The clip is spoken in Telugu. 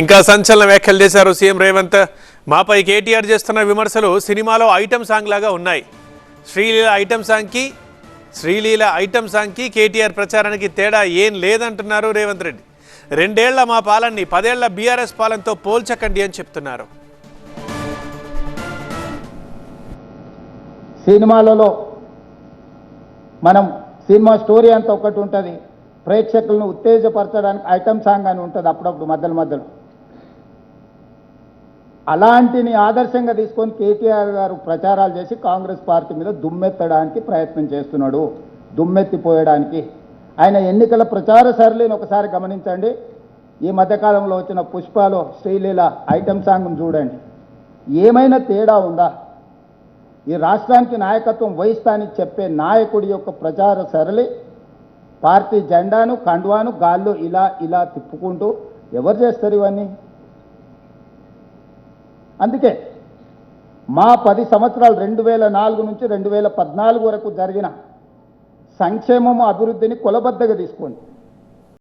ఇంకా సంచలన వ్యాఖ్యలు చేశారు సీఎం రేవంత్. మాపై కేటీఆర్ చేస్తున్న విమర్శలు సినిమాలో ఐటమ్ సాంగ్ లాగా ఉన్నాయి. శ్రీలీల ఐటమ్ సాంగ్కి శ్రీలీల ఐటమ్ సాంగ్కి కేటీఆర్ ప్రచారానికి తేడా ఏం లేదంటున్నారు రేవంత్ రెడ్డి. రెండేళ్ళ మా పాలనని పదేళ్ళ బీఆర్ఎస్ పాలనతో పోల్చకండి అని చెప్తున్నారు. సినిమాలలో మనం సినిమా స్టోరీ అంతా ఒకటి ఉంటుంది. ప్రేక్షకులను ఉత్తేజపరచడానికి ఐటమ్ సాంగ్ అని ఉంటుంది అప్పుడప్పుడు మధ్యలో మధ్యలో. అలాంటిని ఆదర్శంగా తీసుకొని కేటీఆర్ గారు ప్రచారాలు చేసి కాంగ్రెస్ పార్టీ మీద దుమ్మెత్తడానికి ప్రయత్నం చేస్తున్నాడు. దుమ్మెత్తిపోయడానికి. ఆయన ఎన్నికల ప్రచార సరళిని ఒకసారి గమనించండి. ఈ మధ్యకాలంలో వచ్చిన పుష్పలో శ్రీలీల ఐటమ్ సాంగ్ను చూడండి. ఏమైనా తేడా ఉందా? ఈ రాష్ట్రానికి నాయకత్వం వహిస్తానని చెప్పే నాయకుడి యొక్క ప్రచార సరళి పార్టీ జెండాను కండువాను గాల్లో ఇలా ఇలా తిప్పుకుంటూ ఎవరు చేస్తారు ఇవన్నీ? అందుకే మా పది సంవత్సరాలు రెండు వేల నాలుగు నుంచి రెండు వేల పద్నాలుగు వరకు జరిగిన సంక్షేమము అభివృద్ధిని కొలబద్దగా తీసుకోండి.